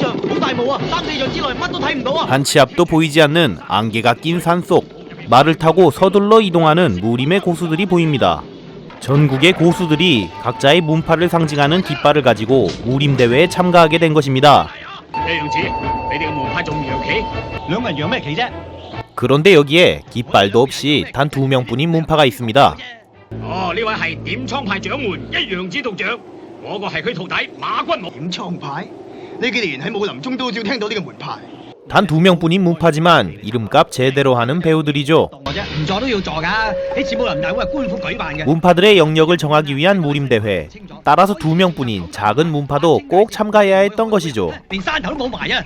저 보다 뭐 땀이 저 찔러 맛도 다 힘들어. 한치 앞도 보이지 않는 안개가 낀 산속. 말을 타고 서둘러 이동하는 무림의 고수들이 보입니다. 전국의 고수들이 각자의 문파를 상징하는 깃발을 가지고 무림 대회에 참가하게 된 것입니다. 그런데 여기에 깃발도 없이 단 두 명뿐인 문파가 있습니다. 어, 呢位係點倉派掌門一陽子道長，我個係佢徒弟馬君武。點倉派？呢幾年喺武林中都好少聽到呢個門派。 단 두 명뿐인 문파지만 이름값 제대로 하는 배우들이죠. 我啫，唔助都要助㗎。呢次武林大會係官府舉辦嘅。 문파들의 영역을 정하기 위한 무림 대회. 따라서 두 명뿐인 작은 문파도 꼭 참가해야 했던 것이죠. 連山頭都冇埋啊！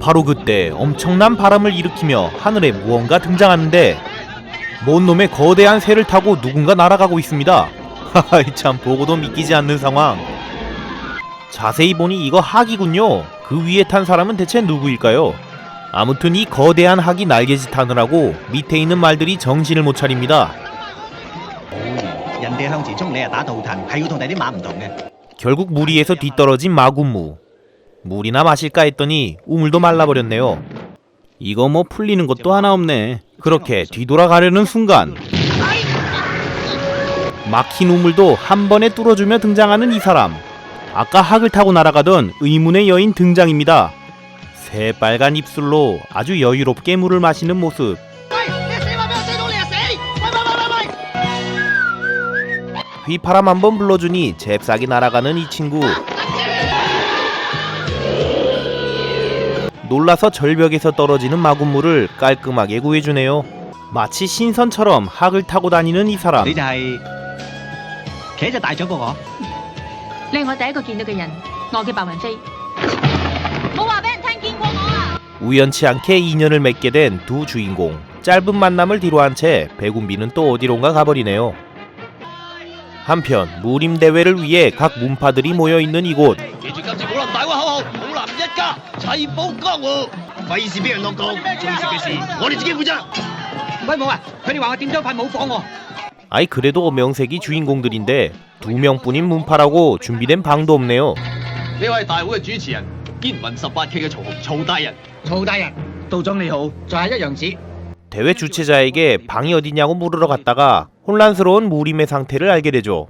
바로 그때 엄청난 바람을 일으키며 하늘에 무언가 등장하는데 뭔 놈의 거대한 새를 타고 누군가 날아가고 있습니다. 하하 참 보고도 믿기지 않는 상황. 자세히 보니 이거 학이군요. 그 위에 탄 사람은 대체 누구일까요? 아무튼 이 거대한 학이 날개짓 하느라고 밑에 있는 말들이 정신을 못 차립니다. 결국 무리에서 뒤떨어진 마군무. 물이나 마실까 했더니 우물도 말라버렸네요. 이거 뭐 풀리는 것도 하나 없네. 그렇게 뒤돌아가려는 순간 막힌 우물도 한 번에 뚫어주며 등장하는 이 사람. 아까 학을 타고 날아가던 의문의 여인 등장입니다. 새빨간 입술로 아주 여유롭게 물을 마시는 모습. 휘파람 한번 불러주니 잽싸게 날아가는 이 친구. 놀라서 절벽에서 떨어지는 마군물을 깔끔하게 구해주네요. 마치 신선처럼 학을 타고 다니는 이 사람. 你就係企喺只大獎嗰個。你係我第一個見到嘅人，我叫白雲飛。冇話俾人聽見過我啊！ 우연치 않게 인연을 맺게 된 두 주인공. 짧은 만남을 뒤로한 채 백운비는 또 어디론가 가버리네요. 한편 무림 대회를 위해 각 문파들이 모여 있는 이곳. 記住今次武林大會口號，武林一家，齊保江湖。費事俾人落降，做事嘅事我哋自己負責。威武啊！佢哋話我點咗塊武火喎。 아이 그래도 명색이 주인공들인데 두 명뿐인 문파라고 준비된 방도 없네요. 呢位大會嘅主持人堅雲十八 K 嘅曹洪曹大人，曹大人，道長你好，就係一陽子。 대회 주최자에게 방이 어디냐고 물으러 갔다가 혼란스러운 무림의 상태를 알게 되죠.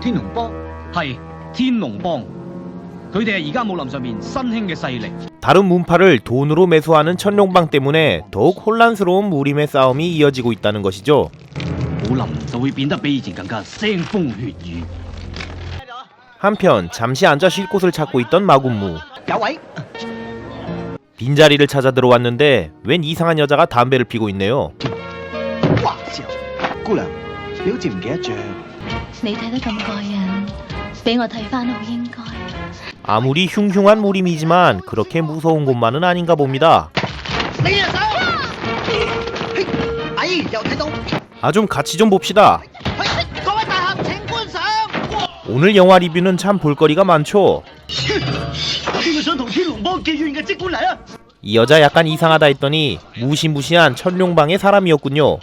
天龍幫係天龍幫， 佢哋係而家武林上面新興嘅勢力。 다른 문파를 돈으로 매수하는 천룡방 때문에 더욱 혼란스러운 무림의 싸움이 이어지고 있다는 것이죠. 武林就會變得比以前更加腥風血雨。 한편 잠시 앉아 쉴 곳을 찾고 있던 마군무 有位， 빈자리를 찾아 들어왔는데 웬 이상한 여자가 담배를 피고 있네요. 哇！時候，姑娘，你好似唔記得着。你睇得咁過癮，俾我睇翻好應該。 아무리 흉흉한 무림이지만 그렇게 무서운 곳만은 아닌가 봅니다. 아좀 아, 같이 좀 봅시다. 오늘 영화 리뷰는 참 볼거리가 많죠. 이 여자 약간 이상하다 했더니 무시무시한 천룡방의 사람이었군요.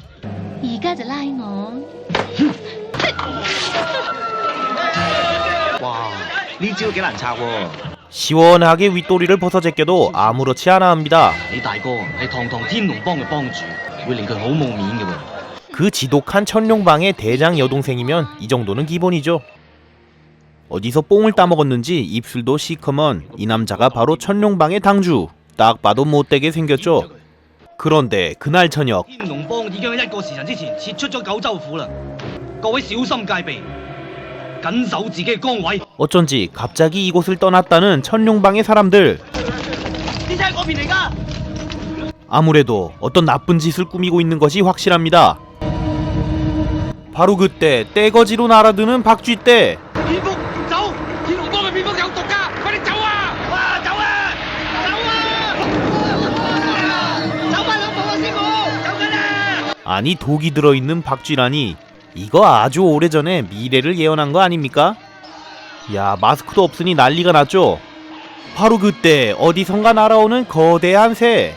리지오 계란 차고 시원하게 윗도리를 벗어 제껴도 아무렇지 않아 합니다. 그 지독한 천룡방의 대장 여동생이면 이 정도는 기본이죠. 어디서 뽕을 따먹었는지 입술도 시커먼 이 남자가 바로 천룡방의 당주. 딱 봐도 못되게 생겼죠. 그런데 그날 저녁 어쩐지 갑자기 이곳을 떠났다는 천룡방의 사람들. 아무래도 어떤 나쁜 짓을 꾸미고 있는 것이 확실합니다. 바로 그때 떼거지로 날아드는 박쥐떼. 아니 독이 들어있는 박쥐라니 이거 아주 오래전에 미래를 예언한 거 아닙니까? 야, 마스크도 없으니 난리가 났죠? 바로 그때 어디선가 날아오는 거대한 새.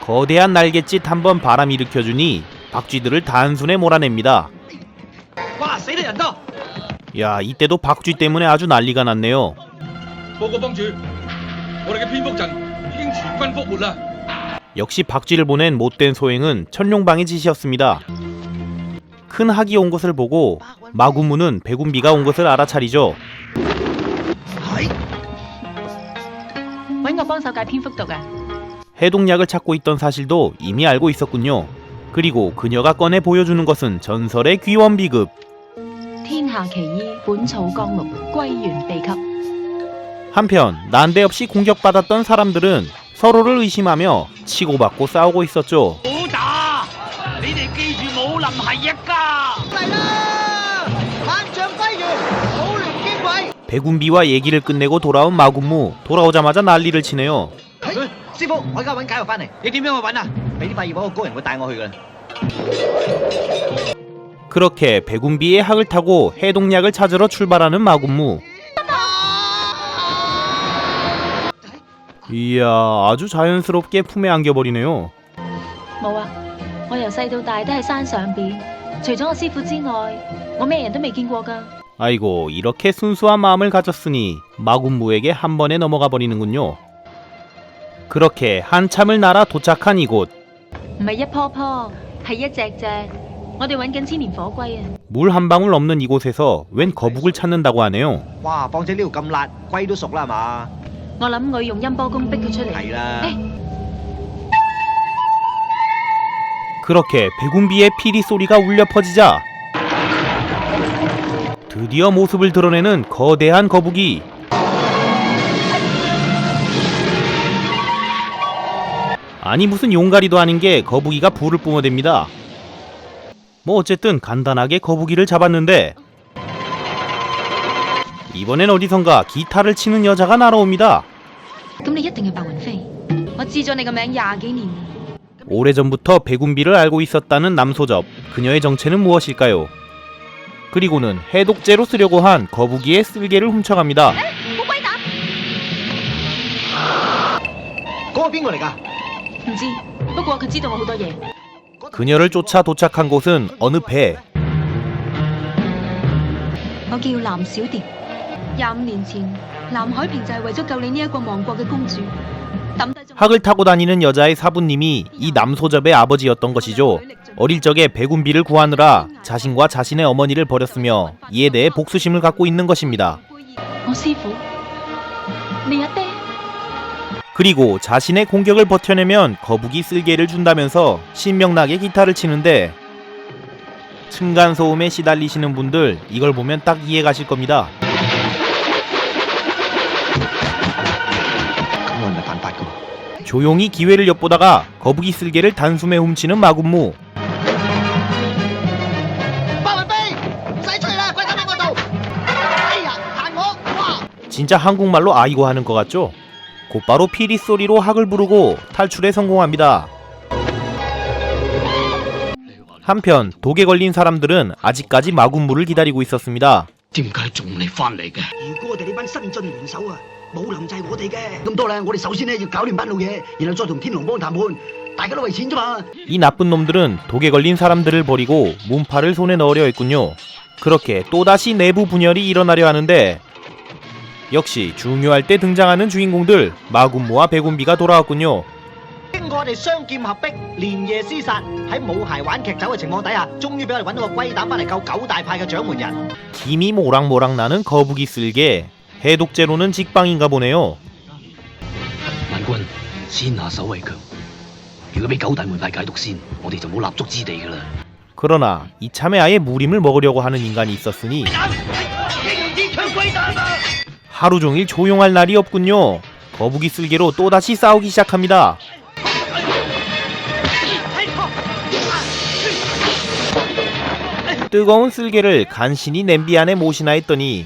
거대한 날갯짓 한 번 바람 일으켜주니 박쥐들을 단순에 몰아냅니다. 야, 이때도 박쥐 때문에 아주 난리가 났네요. 보고 봉지, 모르게 빈복장, 이긴 직관복 몰라. 역시 박쥐를 보낸 못된 소행은 천룡방의 짓이었습니다. 큰 학이 온 것을 보고 마구무는 배군비가 온 것을 알아차리죠. 해독약을 찾고 있던 사실도 이미 알고 있었군요. 그리고 그녀가 꺼내 보여주는 것은 전설의 귀원비급. 한편 난데없이 공격받았던 사람들은 서로를 의심하며 치고받고 싸우고 있었죠. 백운비와 얘기를 끝내고 돌아온 마군무. 돌아오자마자 난리를 치네요. 그렇게 백운비의 학을 타고 해동약을 찾으러 출발하는 마군무. 이야 아주 자연스럽게 품에 안겨버리네요. 冇啊！我由細到大都喺山上邊，除咗我師傅之外，我咩人都未見過㗎。 아이고 이렇게 순수한 마음을 가졌으니 마군무에게 한 번에 넘어가 버리는군요. 그렇게 한참을 날아 도착한 이곳. 唔係一棵棵，係一隻隻。我哋揾緊千年火龜啊！ 물 한 방울 없는 이곳에서 웬 거북을 찾는다고 하네요. 哇，況且呢度咁辣，龜都熟啦係嘛？ 我諗我要用音波功逼佢出嚟。係啦。 그렇게 백운비의 피리 소리가 울려 퍼지자 드디어 모습을 드러내는 거대한 거북이. 아니 무슨 용가리도 아닌 게 거북이가 불을 뿜어댑니다. 뭐 어쨌든 간단하게 거북이를 잡았는데 이번엔 어디선가 기타를 치는 여자가 날아옵니다. 오래전부터 백운비를 알고 있었다는 남소접. 그녀의 정체는 무엇일까요? 그리고는 해독제로 쓰려고 한 거북이의 쓸개를 훔쳐갑니다. 그녀를 쫓아 도착한 곳은 어느 배. 我叫藍小蝶。廿五年前，藍海平就係為咗救你呢一個亡國嘅公主，抌低咗。 학을 타고 다니는 여자의 사부님이 이 남소접의 아버지였던 것이죠. 어릴 적에 백운비를 구하느라 자신과 자신의 어머니를 버렸으며 이에 대해 복수심을 갖고 있는 것입니다. 我師傅，你阿爹。 그리고 자신의 공격을 버텨내면 거북이 쓸개를 준다면서 신명나게 기타를 치는데 층간소음에 시달리시는 분들 이걸 보면 딱 이해 가실 겁니다. 조용히 기회를 엿보다가 거북이 쓸개를 단숨에 훔치는 마군무. 진짜 한국말로 아이고 하는 것 같죠? 곧바로 피리 소리로 학을 부르고 탈출에 성공합니다. 한편 독에 걸린 사람들은 아직까지 마군무를 기다리고 있었습니다. 點解仲未翻嚟嘅？如果我哋呢班新進聯手啊，武林就係我哋嘅。咁多啦，我哋首先咧要搞掂班老嘢，然後再同天龍幫談判，大家都為錢啫嘛。 이 나쁜 놈들은 독에 걸린 사람들을 버리고 문파를 손에 넣으려 했군요. 그렇게 또다시 내부 분열이 일어나려 하는데 역시 중요할 때 등장하는 주인공들 마군무와 백운비가 돌아왔군요. 經過我哋雙劍合璧，連夜廝殺，喺冇鞋玩劇走嘅情況底下，終於俾我哋揾到個龜膽翻嚟救九大派嘅掌門人。 김이 모락모락 나는 거북이 쓸개 해독제로는 직방인가 보네요. 萬軍，先下手為強。如果俾九大門派解毒先，我哋就冇立足之地㗎啦。 그러나 이참에 아예 무림을 먹으려고 하는 인간이 있었으니 하루 종일 조용할 날이 없군요. 거북이 쓸개로 또다시 싸우기 시작합니다. 뜨거운 쓸개를 간신히 냄비 안에 모시나 했더니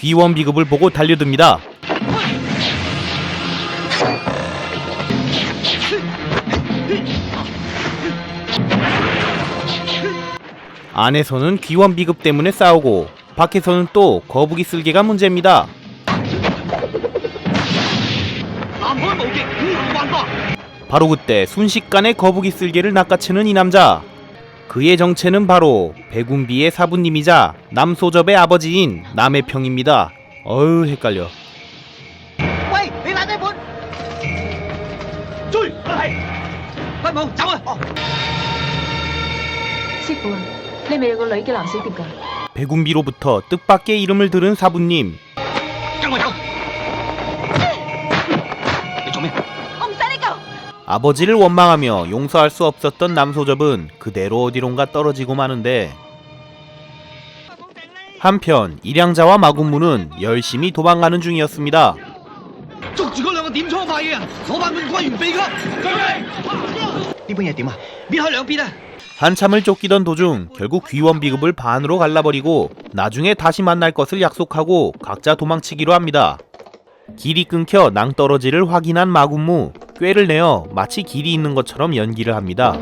귀원 비급을 보고 달려듭니다. 안에서는 귀원 비급 때문에 싸우고 밖에서는 또 거북이 쓸개가 문제입니다. 바로 그때 순식간에 거북이 쓸개를 낚아채는 이 남자. 그의 정체는 바로 백운비의 사부님이자 남소접의 아버지인 남해평입니다. 어휴 헷갈려. 백운비로부터 뜻밖의 이름을 들은 사부님. 아버지를 원망하며 용서할 수 없었던 남소접은 그대로 어디론가 떨어지고 마는데 한편 일양자와 마군무는 열심히 도망가는 중이었습니다. 한참을 쫓기던 도중 결국 귀원 비급을 반으로 갈라버리고 나중에 다시 만날 것을 약속하고 각자 도망치기로 합니다. 길이 끊겨 낭떠러지를 확인한 마군무 꾀를 내어 마치 길이 있는 것처럼 연기를 합니다.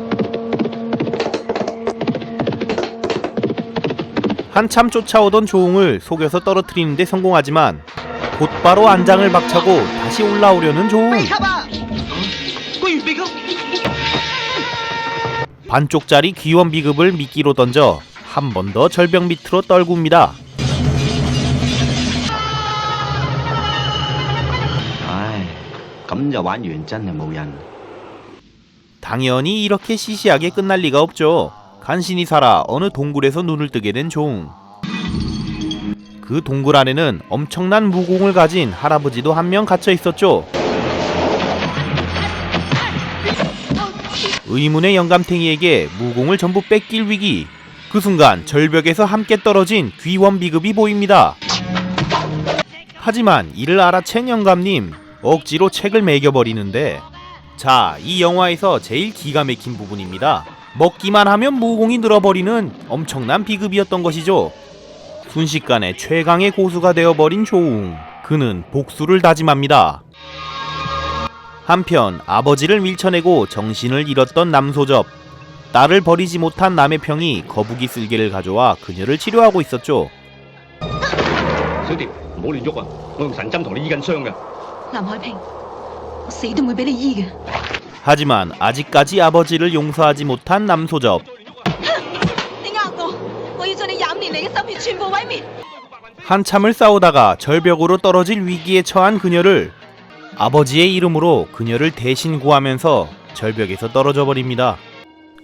한참 쫓아오던 조웅을 속여서 떨어뜨리는데 성공하지만 곧바로 안장을 박차고 다시 올라오려는 조웅. 어? 어, 반쪽짜리 귀원 비급을 미끼로 던져 한 번 더 절벽 밑으로 떨굽니다. 咁就玩完真係冇癮。 당연히 이렇게 시시하게 끝날 리가 없죠. 간신히 살아 어느 동굴에서 눈을 뜨게 된 종. 그 동굴 안에는 엄청난 무공을 가진 할아버지도 한 명 갇혀 있었죠. 의문의 영감탱이에게 무공을 전부 뺏길 위기. 그 순간 절벽에서 함께 떨어진 귀원 비급이 보입니다. 하지만 이를 알아챈 영감님 억지로 책을 매겨버리는데 자, 이 영화에서 제일 기가 막힌 부분입니다. 먹기만 하면 무공이 늘어버리는 엄청난 비급이었던 것이죠. 순식간에 최강의 고수가 되어버린 조웅. 그는 복수를 다짐합니다. 한편 아버지를 밀쳐내고 정신을 잃었던 남소접. 딸을 버리지 못한 남의 평이 거북이 쓸개를 가져와 그녀를 치료하고 있었죠. 남할팽, 세이드물 베리 이게. 하지만 아직까지 아버지를 용서하지 못한 남소접. 한참을 싸우다가 절벽으로 떨어질 위기에 처한 그녀를 아버지의 이름으로 그녀를 대신 구하면서 절벽에서 떨어져 버립니다.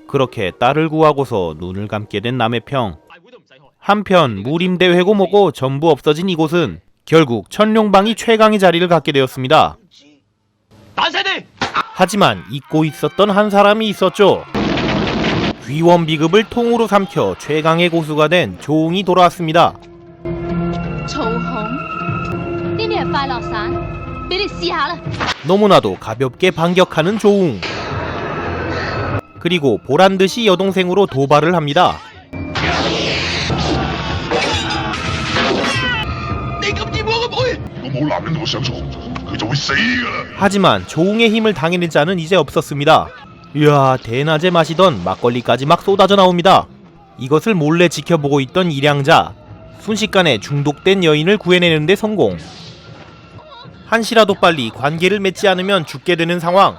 그렇게 딸을 구하고서 눈을 감게 된 남의 평. 한편 무림대회고 뭐고 전부 없어진 이곳은 결국 천룡방이 최강의 자리를 갖게 되었습니다. 하지만 잊고 있었던 한 사람이 있었죠. 귀원 비급을 통으로 삼켜 최강의 고수가 된 조웅이 돌아왔습니다. 너무나도 가볍게 반격하는 조웅. 그리고 보란듯이 여동생으로 도발을 합니다. 뭘 안 된다고 생소 그저 우리 세이 하지만 조웅의 힘을 당해낸 자는 이제 없었습니다. 이야 대낮에 마시던 막걸리까지 막 쏟아져 나옵니다. 이것을 몰래 지켜보고 있던 일양자 순식간에 중독된 여인을 구해내는데 성공. 한시라도 빨리 관계를 맺지 않으면 죽게 되는 상황.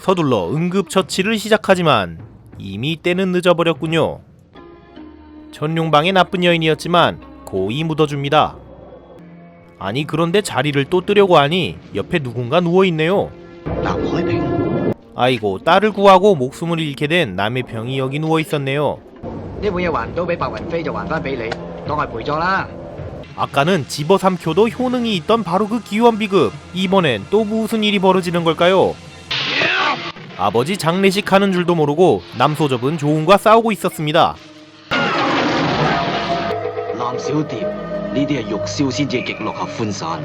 서둘러 응급처치를 시작하지만 이미 때는 늦어버렸군요. 전용방의 나쁜 여인이었지만 고이 묻어줍니다. 아니 그런데 자리를 또 뜨려고 하니 옆에 누군가 누워있네요. 아이고 딸을 구하고 목숨을 잃게 된 남의 병이 여기 누워있었네요. 아까는 집어삼켜도 효능이 있던 바로 그 기원 비급 이번엔 또 무슨 일이 벌어지는 걸까요? 아버지 장례식 하는 줄도 모르고 남소접은 조은과 싸우고 있었습니다. 藍小蝶，呢啲係玉簫先至極樂合歡散。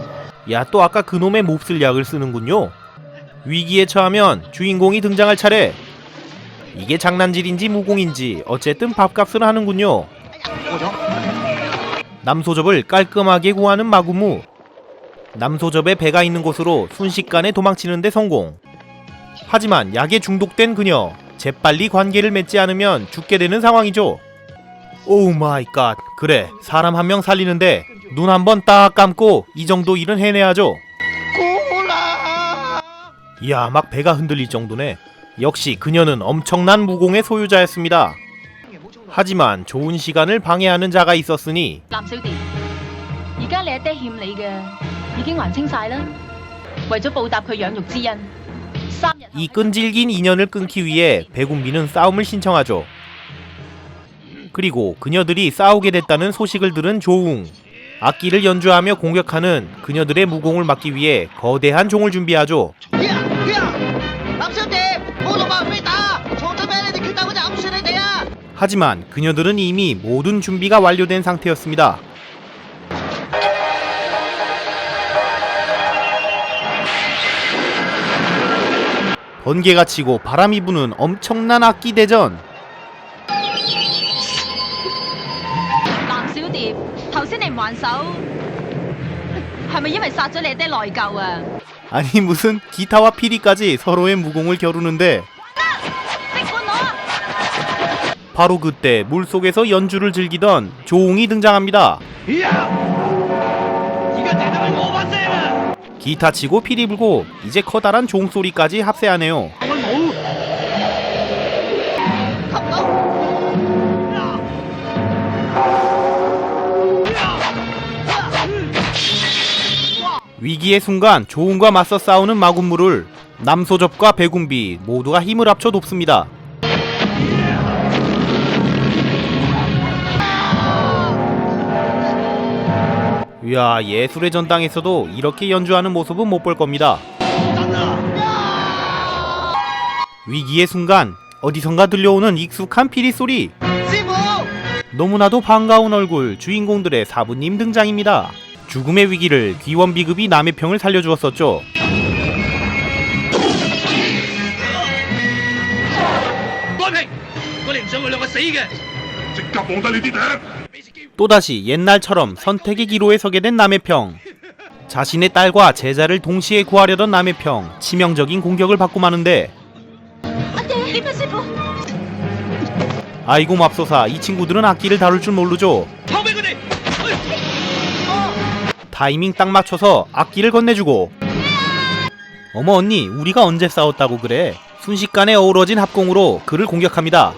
야 또 아까 그놈의 몹쓸 약을 쓰는군요. 위기에 처하면 주인공이 등장할 차례. 이게 장난질인지 무공인지 어쨌든 밥값을 하는군요. 過咗。 남소접을 깔끔하게 구하는 마구무. 남소접의 배가 있는 곳으로 순식간에 도망치는데 성공. 하지만 약에 중독된 그녀. 재빨리 관계를 맺지 않으면 죽게 되는 상황이죠. 오 마이 갓. 그래. 사람 한 명 살리는데 눈 한 번 딱 감고 이 정도 일은 해내야죠. 고라! 이야, 막 배가 흔들릴 정도네. 역시 그녀는 엄청난 무공의 소유자였습니다. 하지만 좋은 시간을 방해하는 자가 있었으니 이 끈질긴 인연을 끊기 위해 배군비는 싸움을 신청하죠. 그리고 그녀들이 싸우게 됐다는 소식을 들은 조웅. 악기를 연주하며 공격하는 그녀들의 무공을 막기 위해 거대한 종을 준비하죠. 하지만 그녀들은 이미 모든 준비가 완료된 상태였습니다. 번개가 치고 바람이 부는 엄청난 악기 대전. 還手，係咪因為殺咗你阿爹內疚啊？ 아니 무슨 기타와 피리까지 서로의 무공을 겨루는데 即管我啊！ 바로 그때 물속에서 연주를 즐기던 조웅이 등장합니다. 而家淨係得我把聲啊！ 기타 치고 피리 불고 이제 커다란 종소리까지 합세하네요. 위기의 순간 조웅과 맞서 싸우는 마군무를 남소접과 백운비 모두가 힘을 합쳐 돕습니다. 이야 예술의 전당에서도 이렇게 연주하는 모습은 못 볼 겁니다. 위기의 순간 어디선가 들려오는 익숙한 피리 소리 너무나도 반가운 얼굴 주인공들의 사부님 등장입니다. 죽음의 위기를 귀원 비급이 남의 평을 살려주었었죠. 또다시 옛날처럼 선택의 기로에 서게 된 남의 평. 자신의 딸과 제자를 동시에 구하려던 남의 평. 치명적인 공격을 받고 마는데 뭐. 아이고 맙소사 이 친구들은 악기를 다룰 줄 모르죠. 타이밍 딱 맞춰서 악기를 건네주고. 어머 언니 우리가 언제 싸웠다고 그래? 순식간에 어우러진 합공으로 그를 공격합니다.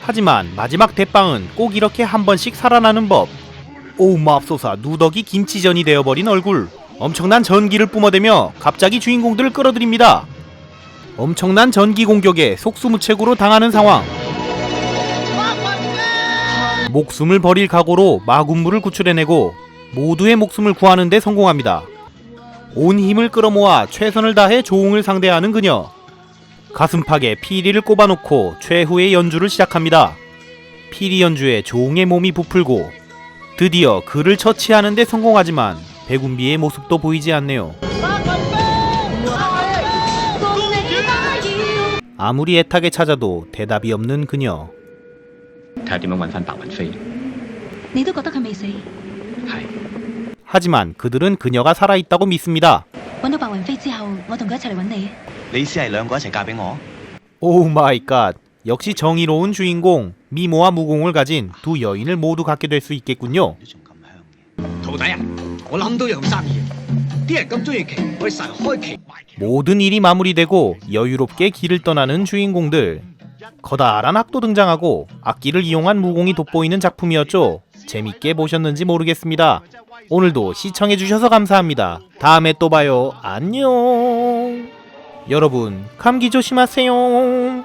하지만 마지막 대빵은 꼭 이렇게 한 번씩 살아나는 법. 오우 마옵소사 누더기 김치전이 되어버린 얼굴. 엄청난 전기를 뿜어대며 갑자기 주인공들을 끌어들입니다. 엄청난 전기 공격에 속수무책으로 당하는 상황. 목숨을 버릴 각오로 마군물을 구출해내고 모두의 목숨을 구하는 데 성공합니다. 온 힘을 끌어모아 최선을 다해 조웅을 상대하는 그녀. 가슴팍에 피리를 꼽아놓고 최후의 연주를 시작합니다. 피리 연주에 조웅의 몸이 부풀고 드디어 그를 처치하는 데 성공하지만 백운비의 모습도 보이지 않네요. 아무리 애타게 찾아도 대답이 없는 그녀. 睇下點樣揾翻白雲飛。你都覺得佢未死？ 하지만 그들은 그녀가 살아있다고 믿습니다. 오 마이 갓. 역시 정의로운 주인공, 미모와 무공을 가진 두 여인을 모두 갖게 될 수 있겠군요. 모든 일이 마무리되고 여유롭게 길을 떠나는 주인공들. 커다란 학도 등장하고 악기를 이용한 무공이 돋보이는 작품이었죠. 재밌게 보셨는지 모르겠습니다. 오늘도 시청해주셔서 감사합니다. 다음에 또 봐요. 안녕. 여러분, 감기 조심하세요.